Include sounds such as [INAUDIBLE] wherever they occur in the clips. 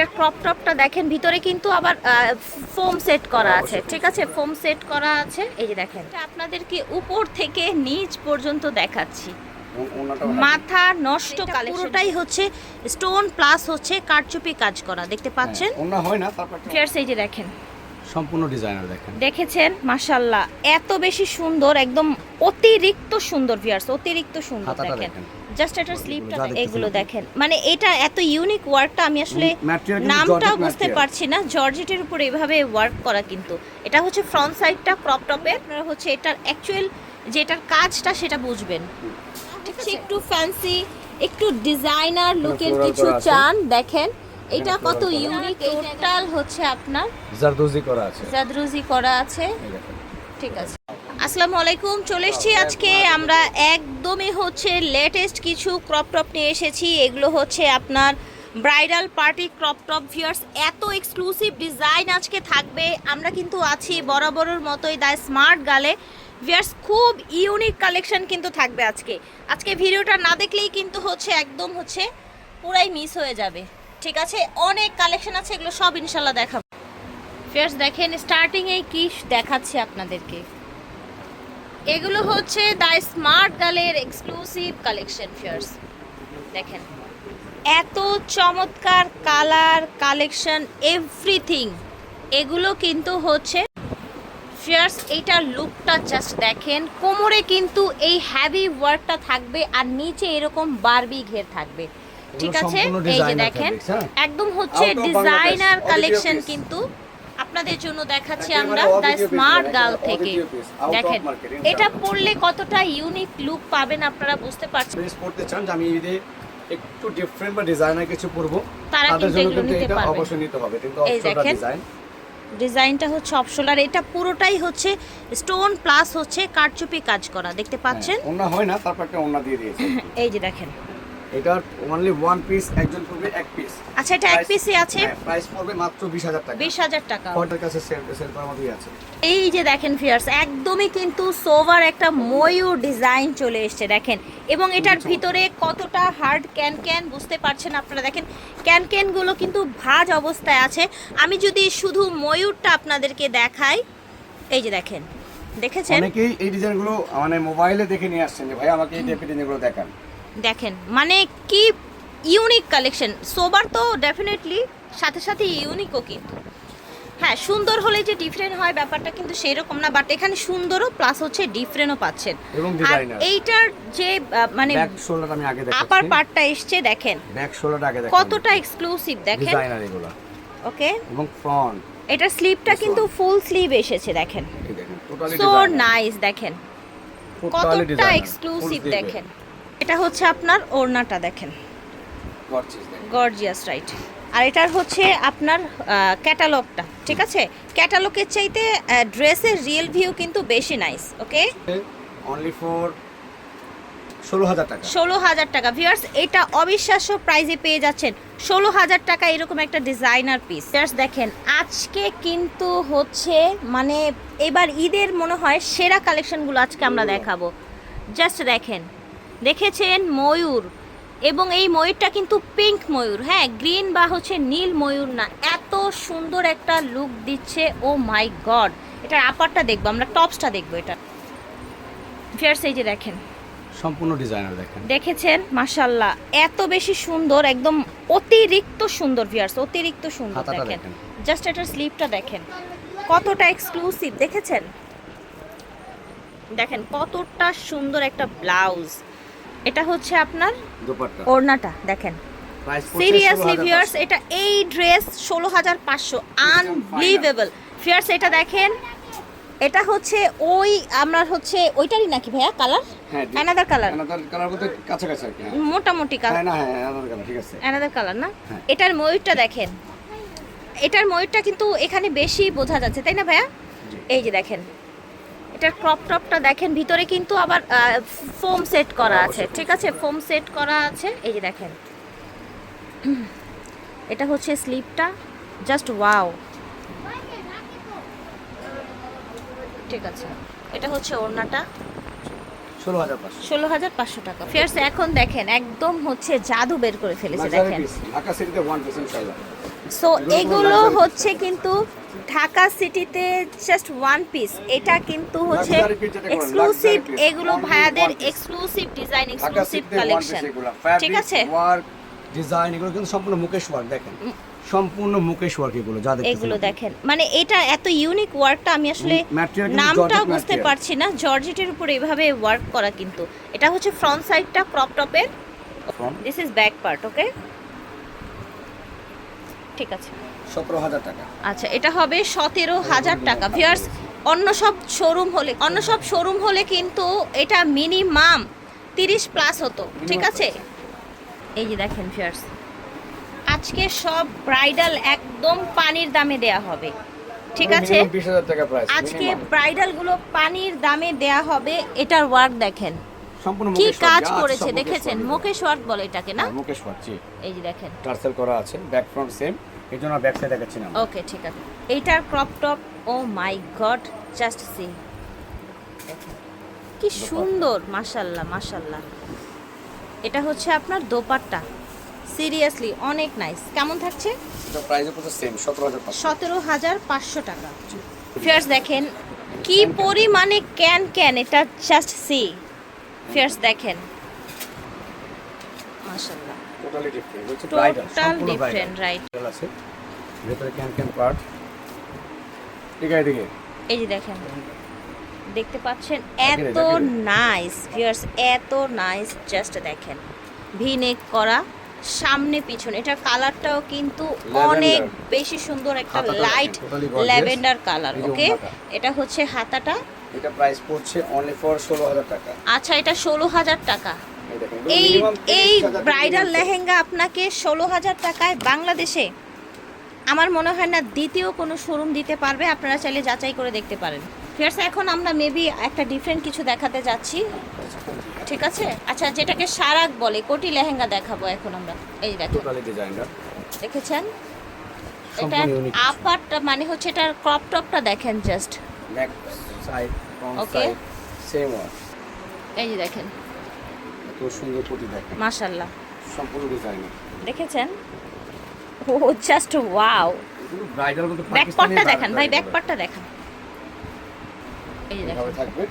এটার ক্রপ টপটা দেখেন ভিতরে কিন্তু আবার ফোম সেট করা আছে ঠিক আছে? ফোম সেট করা আছে এই যে দেখেন। এটা আপনাদেরকে উপর থেকে নিচ পর্যন্ত দেখাচ্ছি। মাথা নষ্ট কালেকশন পুরোটাই হচ্ছে স্টোন প্লাস হচ্ছে কারচুপি কাজ করা দেখতে পাচ্ছেন? ওনা হয় না তারপর ফিয়ার্স এই যে দেখেন। সম্পূর্ণ ডিজাইনার দেখেন। দেখেছেন? মাশাল্লাহ এত বেশি সুন্দর একদম অতিরিক্ত সুন্দর ভিয়ার্স অতিরিক্ত সুন্দর দেখেন। জাস্ট এটার স্লিপটা এগুলো দেখেন। মানে এটা এত ইউনিক ওয়ার্কটা আমি আসলে নামটাও বুঝতে পারছি না। জর্জেটের উপর এভাবে ওয়ার্ক করা কিন্তু। এটা হচ্ছে ফ্রন্ট সাইডটা ক্রপ টপে আপনারা হচ্ছে এটার অ্যাকচুয়াল যেটার কাজটা সেটা বুঝবেন। ঠিক আছে। একটু ফ্যান্সি একটু ডিজাইনার লুকের কিছু চান দেখেন। এটা কত ইউনিক টোটাল হচ্ছে আপনার জারদোজি করা আছে। জাদরুজি করা আছে। ঠিক আছে। আসসালামু আলাইকুম চলে এসেছি আজকে আমরা একদমই হচ্ছে লেটেস্ট কিছু ক্রপ টপ নিয়ে এসেছি। এগুলো হচ্ছে আপনার bridal party crop top viewers এত এক্সক্লুসিভ ডিজাইন আজকে থাকবে। আমরা কিন্তু আছি বরাবরের মতোই দা স্মার্ট গালে। ভিউয়ার্স খুব ইউনিক কালেকশন কিন্তু থাকবে আজকে। আজকে ভিডিওটা না দেখলেই কিন্তু হচ্ছে একদম হচ্ছে পুরাই মিস হয়ে যাবে। ঠিক আছে? অনেক কালেকশন আছে এগুলো সব ইনশাল্লাহ দেখাবো। ফিয়ার্স দেখেন স্টার্টিং এই কি দেখাচ্ছি আপনাদেরকে। এগুলো হচ্ছে দ্য স্মার্ট গালের এক্সক্লুসিভ কালেকশন ফিয়ার্স দেখেন এত চমৎকার কালার কালেকশন এভরিথিং এগুলো কিন্তু হচ্ছে ফিয়ার্স এইটার লুকটা জাস্ট দেখেন কোমরে কিন্তু এই হ্যাভি ওয়ার্কটা থাকবে আর নিচে এরকম বারবি ঘের থাকবে। ঠিক আছে? এই যে দেখেন হ্যাঁ? একদম হচ্ছে ডিজাইনার কালেকশন কিন্তু আপনাদের জন্য দেখাচ্ছি আমরা audio দ্য স্মার্ট গার্ল থেকে দেখেন এটা। পড়লে কতটা ইউনিক লুক পাবেন আপনারা বুঝতে পারছেন পড়তে চান আমি ঈদে একটু ডিফারেন্ট বা ডিজাইনার কিছু পরবো তাদের কিন্তু জন্য এগুলো কিন্তু নিতে এটা পারবেন। অবশ্যই নিতে হবে কিন্তু এই দেখেন। ডিজাইন ডিজাইনটা হচ্ছে অপশনাল এটা পুরোটাই হচ্ছে স্টোন প্লাস হচ্ছে কারচুপি কাজ করা দেখতে পাচ্ছেন ওনা হয় না তারপর একটা ওনা দিয়ে দিয়েছে [LAUGHS] এই যে দেখেন এটা অনলি ওয়ান পিস একজন পড়বে এক পিস আচ্ছা এটা এক পিসে আছে? প্রাইস পড়বে মাত্র বিশ হাজার টাকা। বিশ হাজার টাকা। কয়টার কাছে সেল সেল করার মতোই আছে। এই যে দেখেন ফিয়ার্স একদমই কিন্তু সোভার একটা ময়ূর ডিজাইন চলে এসছে দেখেন। এবং এটার ভিতরে কতটা হার্ড ক্যান ক্যান বুঝতে পারছেন আপনারা দেখেন। ক্যান ক্যানগুলো কিন্তু ভাজ অবস্থায় আছে। আমি যদি শুধু ময়ূরটা আপনাদেরকে দেখাই এই যে দেখেন দেখেছেন? অনেকেই এই ডিজাইনগুলো মানে মোবাইলে দেখে নিয়ে আসছেন যে ভাই আমাকে এই ডিজাইনগুলো দেখান। দেখেন মানে কি ইউনিক কালেকশন সোবার তো ডেফিনেটলি সাথে সাথে ইউনিকও কিন্তু। হ্যাঁ সুন্দর হলে যে ডিফারেন্ট হয় ব্যাপারটা কিন্তু সেই রকম না বাট এখানে সুন্দরও প্লাস হচ্ছে ডিফারেন্টও পাচ্ছেন। আর এইটার যে মানে ব্যাক শোল্ডার আমি আগে আপার পার্টটা এসছে দেখেন। ব্যাক শোল্ডার আগে দেখাচ্ছি। কতটা এক্সক্লুসিভ দেখেন। ডিজাইনার এগুলো। ওকে। এবং ফ্রন্ট এটা স্লিভটা কিন্তু ফুল স্লিভ এসেছে দেখেন। দেখেন সো নাইস দেখেন। কতটা এক্সক্লুসিভ দেখেন। এটা হচ্ছে আপনার ওড়নাটা দেখেন। গর্জিয়াস রাইট আর এটার হচ্ছে আপনার ক্যাটালগটা ঠিক আছে? ক্যাটালগের চাইতে ড্রেসের রিয়েল ভিউ কিন্তু বেশি নাইস ওকে অনলি ফর ষোলো হাজার টাকা। ষোলো হাজার টাকা। ভিউয়ার্স এটা অবিশ্বাস্য প্রাইজে পেয়ে যাচ্ছেন। ষোলো হাজার টাকা এরকম একটা ডিজাইনার পিস ভিউয়ার্স দেখেন আজকে কিন্তু হচ্ছে মানে এবার ঈদের মনে হয় সেরা কালেকশনগুলো আজকে আমরা দেখাবো। জাস্ট দেখেন দেখেছেন ময়ূর। এবং এই ময়ূরটা কিন্তু পিঙ্ক ময়ূর হ্যাঁ গ্রিন বা হচ্ছে নীল ময়ূর না এত সুন্দর একটা লুক দিচ্ছে ও মাই গড এটার আপারটা দেখব আমরা টপসটা দেখব এটা। ভিউয়ার্স এই যে দেখেন। সম্পূর্ণ ডিজাইনার দেখেন। দেখেছেন? মাশাল্লাহ এত বেশি সুন্দর একদম অতিরিক্ত সুন্দর ভিয়ার্স অতিরিক্ত সুন্দর দেখেন। জাস্ট এটার স্লিপটা দেখেন। কতটা এক্সক্লুসিভ দেখেছেন? দেখেন কতটা সুন্দর একটা ব্লাউজ এটা হচ্ছে আপনার দোপাট্টা। ওড়নাটা দেখেন। সিরিয়াসলি ভিউয়ার্স এটা এই ড্রেস ষোলো হাজার পাঁচশো। আনবিলিভেবল ভিউয়ার্স এটা দেখেন। এটা হচ্ছে ওই আমরা হচ্ছে ওইটারই নাকি ভাইয়া? কালার হ্যাঁ অ্যানাদার কালার অ্যানাদার কালার বলতে কাছাকাছি আর কি হ্যাঁ। মোটামুটি কালার হ্যাঁ না হ্যাঁ অ্যানাদার কালার ঠিক আছে। অ্যানাদার কালার না? হ্যাঁ। এটার ময়ূরটা দেখেন। এটার ময়ূরটা কিন্তু এখানে বেশি বোঝা যাচ্ছে তাই না ভাইয়া? এই যে দেখেন এটার ক্রপ টপটা দেখেন ভিতরে কিন্তু আবার ফোম সেট করা আছে। ঠিক আছে? ফোম সেট করা আছে। এই যে দেখেন। এটা হচ্ছে স্লিপটা জাস্ট ওয়াও ঠিক আছে। এটা হচ্ছে ওড়নাটা। ষোলো হাজার পাঁচশো। টাকা। ফিয়ার্স এখন দেখেন একদম হচ্ছে জাদু বের করে ফেলেছে দেখেন। সো এগুলো হচ্ছে কিন্তু ঢাকা সিটিতে জাস্ট ওয়ান পিস এটা কিন্তু হচ্ছে এক্সক্লুসিভ এগুলো ভাইয়াদের এক্সক্লুসিভ ডিজাইন এক্সক্লুসিভ কালেকশন ঠিক আছে? ওয়ার্ক ডিজাইন এগুলো কিন্তু সম্পূর্ণ মুকেশ ওয়ার্ক দেখেন। সম্পূর্ণ মুকেশ ওয়ার্ক এগুলো যা দেখতেছেন এগুলো দেখেন। মানে এটা এত ইউনিক ওয়ার্কটা আমি আসলে নামটা বুঝতে পারছি না। জর্জেটের উপর এভাবে ওয়ার্ক করা কিন্তু। এটা হচ্ছে ফ্রন্ট সাইডটা ক্রপ টপের this is back part okay ঠিক আছে। সতেরো হাজার টাকা। আচ্ছা এটা হবে সতেরো হাজার টাকা। ভিয়ার্স অন্য সব শোরুম হলে অন্য সব শোরুম হলে কিন্তু এটা মিনিমাম তিরিশ প্লাস হতো ঠিক আছে? এই যে দেখেন ভিয়ার্স আজকে সব ব্রাইডাল একদম পানির দামে দেয়া হবে ঠিক আছে? আজকে ব্রাইডালগুলো পানির দামে দেয়া হবে এটার ওয়ার্ক দেখেন। কি কাজ করেছে দেখেছেন? মুকেশ ওয়ার্ক বলে এটাকে না? হ্যাঁ, মুকেশ ওয়ার্ক জি। এই যে দেখেন। টার্সেল করা আছে ব্যাক ফ্রন্ট সেম জন্য ব্যাক সাইড দেখাচ্ছি না ওকে ঠিক আছে। এইটার crop top oh my god just see কি সুন্দর মাশাল্লাহ মাশাল্লাহ। এটা হচ্ছে আপনার দোপাট্টা। সিরিয়াসলি অনেক নাইস কেমন থাকছে? এটা প্রাইসও কত সেম সতেরো হাজার পাঁচশো। সতেরো হাজার পাঁচশো টাকা। ফিয়ার্স দেখেন কি পরিমাণে ক্যান ক্যান এটা জাস্ট সি ফিয়ার্স দেখেন। মাশাল্লাহ। টোটালি ডিফারেন্ট হচ্ছে ব্রাইডাল টোটাল ডিফারেন্ট রাইট আছে। ভেতরে ক্যান ক্যান পার্ট ঠিক আছে এদিকে। এই যে দেখেন দেখতে পাচ্ছেন এত। নাইস ভিউয়ার্স এত নাইস জাস্ট দেখেন। ভি নেক করা সামনে পিছনে। এটার কালারটাও কিন্তু অনেক বেশি সুন্দর একটা লাইট ল্যাভেন্ডার কালার ওকে এটা হচ্ছে হাতাটা। এটা প্রাইস পড়ছে অনলি ফর ষোলো হাজার টাকা। আচ্ছা এটা ষোলো হাজার টাকা। এই এই minimum 30,000 এই টাকা ব্রাইডাল লেহেঙ্গা আপনাকে ষোলো হাজার টাকায় বাংলাদেশে আমার মনে হয় না দ্বিতীয় কোনো শোরুম দিতে পারবে। আপনারা চাইলে যাচাই করে দেখতে পারেন। ফিয়ার্স এখন আমরা মেবি একটা ডিফারেন্ট কিছু দেখাতে যাচ্ছি। ঠিক আছে? আচ্ছা যেটাকে সারাক বলে কোটি লেহেঙ্গা দেখাবো এখন আমরা। এই দেখেন। দেখেছেন? এটা আপারটা মানে হচ্ছে এটার ক্রপ টপটা দেখেন জাস্ট সেম এই দেখেন। সুন্দর প্রতি দেখেন। মাশাল্লাহ সম্পূর্ণ ডিজাইনার দেখেছেন? ও জাস্ট ওয়াও ব্রাইডাল মতো ব্যাক পার্টটা দেখান ভাই ব্যাক পার্টটা দেখান। এই দেখেন। থাকবে।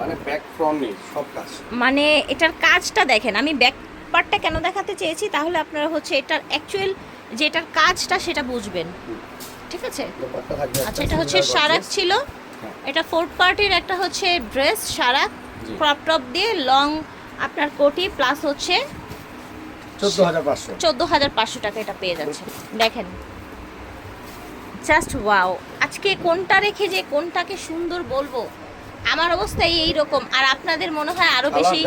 মানে ব্যাক ফ্রন্ট নেই সব কাজ। মানে এটার কাজটা দেখেন আমি ব্যাক পার্টটা কেন দেখাতে চেয়েছি? তাহলে আপনারা হচ্ছে এটার অ্যাকচুয়াল যে এটার কাজটা সেটা বুঝবেন। ঠিক আছে? আচ্ছা এটা হচ্ছে সারাক ছিল। হ্যাঁ। এটা ফোর্থ পার্টির একটা হচ্ছে ড্রেস সারাক। ক্রপ টপ দিয়ে লং আপনার কোটি প্লাস হচ্ছে চোদ্দ হাজার পাঁচশো। টাকা এটা পেয়ে যাচ্ছে। দেখেন। জাস্ট ওয়াও আজকে কোনটা রেখে যে কোনটাকে সুন্দর বলব? আমার অবস্থায় এই রকম আর আপনাদের মনে হয় আরও বেশি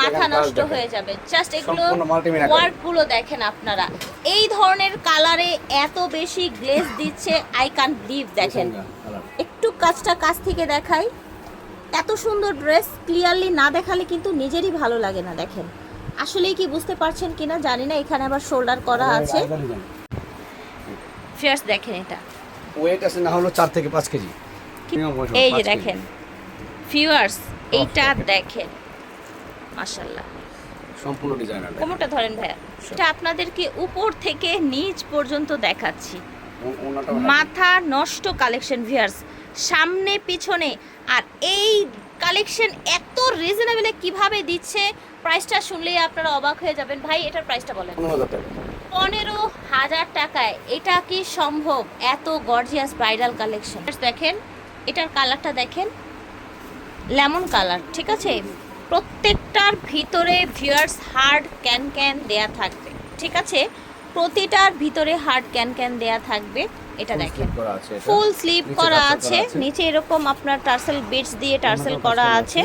মাথা নষ্ট হয়ে যাবে। জাস্ট এগুলো সম্পূর্ণ multimedia কাজ। ওয়ার্কগুলো দেখেন আপনারা। এই ধরনের কালারে এত বেশি গ্লেজ দিচ্ছে আই কান্ট বিলিভ দেখেন। একটু কাজটা কাছ থেকে দেখাই। এত সুন্দর ড্রেস ক্লিয়ারলি না দেখালে কিন্তু নিজেরই ভালো লাগে না দেখেন। আসলেই কি বুঝতে পারছেন কিনা জানি না এখানে আবার শোল্ডার করা আছে। ফিয়ার্স দেখেন এটা। ওয়েট আছে না হলো চার থেকে পাঁচ কেজি। কি- এই যে দেখেন। ফিওয়ার্স এইটা দেখেন। মাশাল্লাহ সম্পূর্ণ ডিজাইনার কোমরটা ধরেন ভাইয়া। এটা আপনাদেরকে উপর থেকে নিচ পর্যন্ত দেখাচ্ছি। মাথা নষ্ট কালেকশন ভিয়ার্স সামনে পিছনে। আর এই কালেকশন এত রিজনেবলে কীভাবে দিচ্ছে প্রাইসটা শুনলেই আপনারা অবাক হয়ে যাবেন। ভাই এটার প্রাইসটা বলেন। পনেরো হাজার টাকায় এটা কি সম্ভব? এত গর্জিয়াস ব্রাইডাল কালেকশন দেখেন এটার কালারটা দেখেন। লেমন কালার ঠিক আছে? প্রত্যেকটার ভিতরে ভিউয়ার্স হার্ড ক্যান ক্যান দেয়া থাকবে ঠিক আছে? প্রতিটার ভিতরে হার্ড ক্যান ক্যান দেয়া থাকবে এটা দেখেন। ফুল স্লিপ করা আছে নিচে এরকম আপনার টার্সেল বিটস দিয়ে টার্সেল করা আছে।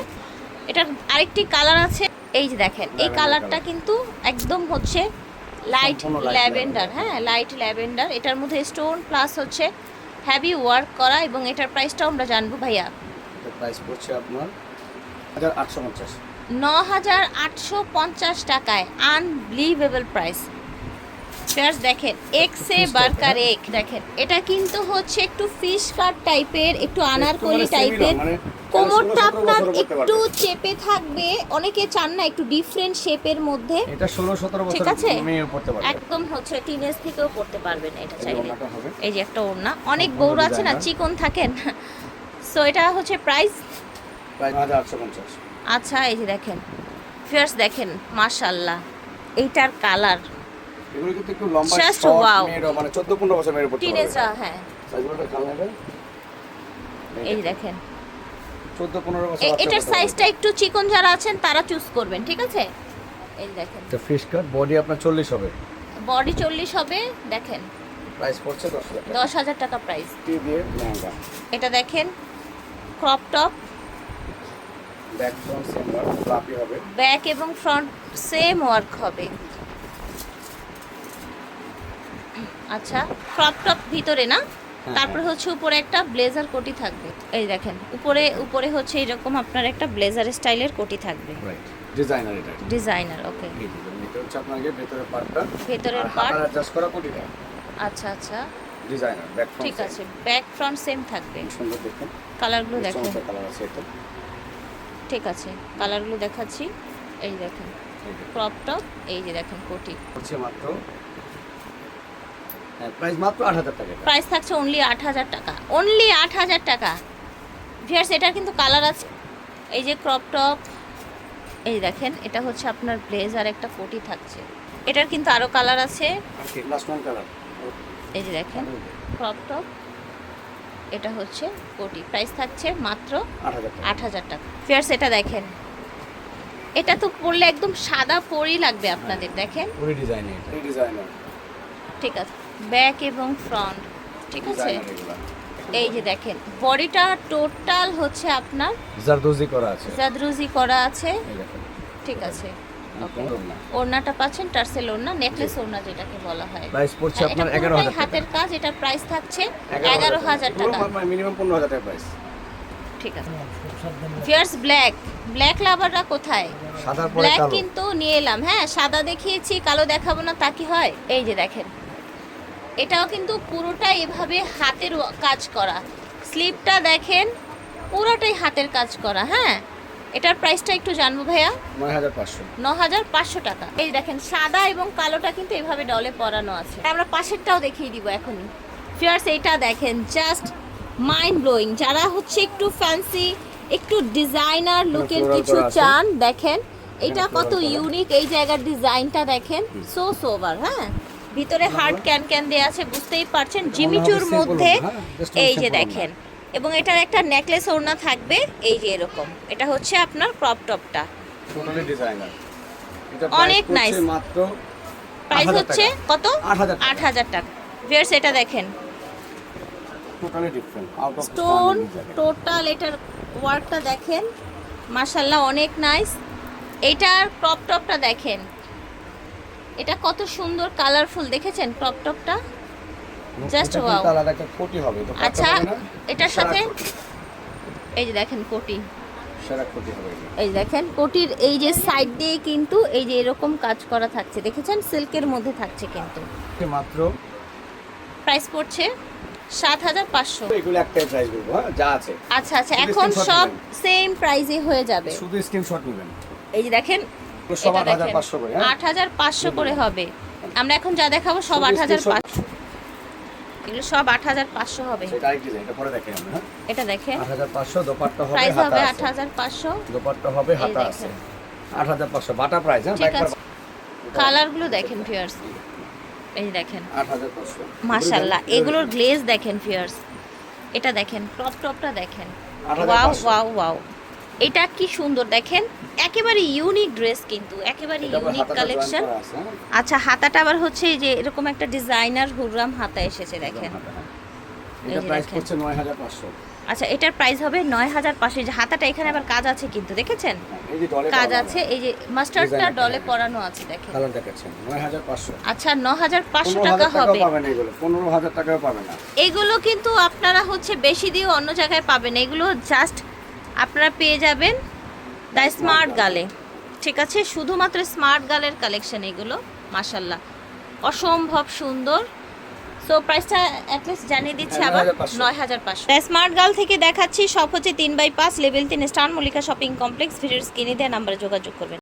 এটার আরেকটি কালার আছে এই যে দেখেন এই কালারটা কিন্তু একদম হচ্ছে লাইট ল্যাভেন্ডার হ্যাঁ লাইট ল্যাভেন্ডার এটার মধ্যে স্টোন প্লাস হচ্ছে হ্যাভি ওয়ার্ক করা এবং এটার প্রাইসটাও আমরা জানব ভাইয়া। প্রাইস পড়ছে আপনার হাজার আটশো পঞ্চাশ। ন হাজার আটশো পঞ্চাশ টাকায় আনবিলিভেবল প্রাইস ফেয়ার্স দেখেন এক্সে বার্কার হ্যাঁ? এক দেখেন এটা কিন্তু হচ্ছে একটু ফিশ কাট টাইপের একটু আনারকলি মানে টাইপের মানে কোমরটা আপনার একটু চেপে থাকবে অনেকে চান না একটু ডিফারেন্ট শেপের মধ্যে। এটা ষোলো সতেরো ঠিক আছে? একদম হচ্ছে টিনেজ থেকেও পড়তে পারবেন এটা চাইলে। এই যে একটা ওড়না। অনেক বউরা আছে না চিকন থাকেন। সো এটা হচ্ছে প্রাইস আচ্ছা এই যে দেখেন। ফিয়ার্স দেখেন মাশাল্লাহ এইটার কালার এগুলো কিন্তু একটু লম্বা Just short wow. মানে চোদ্দ পনেরো বছর মেয়ের পড়তে পারবে। টিনেজরা হ্যাঁ এই দেখেন। চোদ্দ পনেরো বছর এ- বাচ্চা এটার পড়তে সাইজটা একটু চিকন যারা আছেন তারা চুজ করবেন ঠিক আছে? এই দেখেন। এটা ফিশ কাট বডি আপনার চল্লিশ হবে। বডি চল্লিশ হবে দেখেন। প্রাইস পড়ছে দশ হাজার টাকা। দশ হাজার টাকা প্রাইস টি দিয়ে লেহেঙ্গা। এটা দেখেন crop top back front same floppy হবে। ব্যাক এবং ফ্রন্ট সেম ওয়ার্ক হবে। আচ্ছা ক্রপ টপ ভিতরে না? হ্যাঁ, তারপরে হচ্ছে উপরে একটা ব্লেজার কোটি থাকবে। এই দেখেন উপরে উপরে হচ্ছে এরকম আপনার একটা ব্লেজার স্টাইলের কোটি থাকবে। ডিজাইনার এটা। ডিজাইনার ওকে এটা হচ্ছে আপনাকে ভেতরের পার্টটা ভেতরের পার্ট। অ্যাডজাস্ট করা কোটিটা। আচ্ছা আচ্ছা। ডিজাইনার ব্যাক ফ্রন্ট ঠিক আছে ব্যাক ফ্রন্ট সেম থাকবে। সুন্দর দেখুন। কালারগুলো দেখেন। কালার আছে এটা। ঠিক আছে কালারগুলো দেখাচ্ছি। এই দেখেন ক্রপ টপ এই যে দেখেন কোটি। হচ্ছে মাত্র হ্যাঁ প্রাইস মাত্র আট হাজার টাকা প্রাইস থাকছে অনলি আট হাজার টাকা। অনলি আট হাজার টাকা। ভিয়ার্স এটার কিন্তু কালার আছে। এই যে ক্রপ টপ এই দেখেন এটা হচ্ছে আপনার ব্লেজার একটা কোটি থাকছে। এটার কিন্তু আরও কালার আছে। এই যে দেখেন ক্রপ টপ এটা হচ্ছে কোটি প্রাইস থাকছে মাত্র আট হাজার টাকা। ফিয়ার্স এটা দেখেন। এটা তো পরলে একদম সাদা পরই লাগবে আপনাদের দেখেন। ঠিক আছে। ব্যাক এবং ফ্রন্ট ঠিক আছে? এই যে দেখেন বডিটা টোটাল হচ্ছে আপনার জারদোজি করা আছে। জাদরুজি করা আছে। ঠিক আছে। ওকে ওড়নাটা পাচ্ছেন টার্সেল ওড়না নেকলেস ওড়না যেটাকে বলা হয়। প্রাইস পড়ছে আপনার এটা এগারো পুরোটাই হাজার টাকা। হাতের কাজ এটার প্রাইস থাকছে এগারো হাজার টাকা। মিনিমাম পনেরো হাজার টাকা প্রাইস ঠিক আছে। ফিয়ার্স ব্ল্যাক ব্ল্যাক লাভাররা কোথায়? সাদার পরে ব্ল্যাক কালো। কিন্তু নিয়ে এলাম হ্যাঁ? সাদা দেখিয়েছি কালো দেখাবো না তা কি হয়? এই যে দেখেন। এটাও কিন্তু পুরোটাই এভাবে হাতের কাজ করা। স্লিপটা দেখেন পুরোটাই হাতের কাজ করা হ্যাঁ? এটার প্রাইসটা একটু জানব ভাইয়া? পাঁচশো। ন হাজার পাঁচশো টাকা। এই দেখেন সাদা এবং কালোটা কিন্তু এভাবে ডলে পরানো আছে। আমরা পাশেরটাও দেখিয়ে দিব এখনই। ফিয়ার্স এইটা দেখেন জাস্ট মাইন্ড ব্লোয়িং যারা হচ্ছে একটু ফ্যান্সি একটু ডিজাইনার লুকের কিছু চান দেখেন এটা কত ইউনিক এই জায়গার ডিজাইনটা দেখেন সো সোভার হ্যাঁ? ভিতরে হার্ড ক্যান ক্যান দেওয়া আছে বুঝতেই পারছেন। জিমিচুর মধ্যে হ্যাঁ, এই যে দেখেন এবং এটার একটা নেকলেস ওড়না থাকবে এই যে এরকম। এটা হচ্ছে আপনার ক্রপ টপটা টোটালি ডিজাইনার অনেক নাইস মাত্র প্রাইস হচ্ছে কত? আট হাজার টাকা। ভিয়ার্স এটা দেখেন। স্টোন টোটাল এটার ওয়ার্কটা দেখেন। মাশাল্লাহ অনেক নাইস এইটার ক্রপ টপটা দেখেন। এটা কত সুন্দর কালারফুল দেখেছেন ক্রপ টপটা জাস্ট. আলাদা একটা কোটি হবে তো আচ্ছা এটার সাথে এই যে দেখেন কোটি। সেরা কোটি হবে এই দেখেন কোটির এই যে সাইড দিয়ে কিন্তু এই যে এরকম কাজ করা থাকছে দেখেছেন? সিল্কের মধ্যে থাকছে কিন্তু। মাত্র প্রাইস পড়ছে সাত হাজার পাঁচশো। এগুলো একটাই প্রাইস বলব হ্যাঁ যা আছে। আচ্ছা আচ্ছা এখন সব সেম প্রাইজে হয়ে যাবে। শুধু স্ক্রিনশট নেবেন। এই যে দেখেন এটা দেখেন হ্যাঁ? আট হাজার পাঁচশো করে হবে। আমরা এখন যা দেখাবো সব আট হাজার পাঁচশো। এগুলো সব আট হাজার পাঁচশো হবে। এটা আমরা হ্যাঁ? আট হাজার পাঁচশো দোপাট্টা হবে প্রাইস হবে আট হাজার পাঁচশো। দোপাট্টা হবে হাতা আছে। আট হাজার পাঁচশো বাটা প্রাইস হ্যাঁ? কালারগুলো দেখেন ফিয়ার্স এই দেখেন। মাশাল্লাহ এগুলোর গ্লেজ দেখেন ফিয়ার্স এটা দেখেন ক্রপ টপটা দেখেন। 8,500 ওয়াও ওয়াও ওয়াও এটা কি সুন্দর দেখেন একেবারে ইউনিক ড্রেস কিন্তু একেবারে ইউনিক কালেকশন হ্যাঁ? আচ্ছা হাতাটা আবার হচ্ছে যে এরকম একটা ডিজাইনার হুররাম হাতা এসেছে দেখেন। হ্যাঁ। আচ্ছা এটার প্রাইস হবে নয় হাজার পাঁচশো। যে হাতাটা এখানে আবার কাজ আছে কিন্তু দেখেছেন? কাজ আছে এই যে মাস্টার্ডটা ডলে। পরানো আছে দেখেন। আচ্ছা ন হাজার পাঁচশো টাকা হবে। পনেরো হাজার টাকাও পাবেন এগুলো কিন্তু আপনারা হচ্ছে বেশি দিয়ে অন্য জায়গায় পাবেন। এগুলো জাস্ট আপনারা পেয়ে যাবেন দ্য স্মার্ট গালে। ঠিক আছে? শুধুমাত্র স্মার্ট গালের কালেকশন এগুলো মাসাল্লাহ অসম্ভব সুন্দর। সো প্রাইসটা অ্যাটলিস্ট জানিয়ে দিচ্ছি আবার নয় হাজার পাঁচশো। স্মার্ট গার্ল থেকে দেখাচ্ছি সব হচ্ছে তিন বাই পাঁচ লেভেল তিন স্টার মল্লিকা শপিং কমপ্লেক্স ভিডিওর স্ক্রিনে দেওয়া নাম্বারে যোগাযোগ করবেন।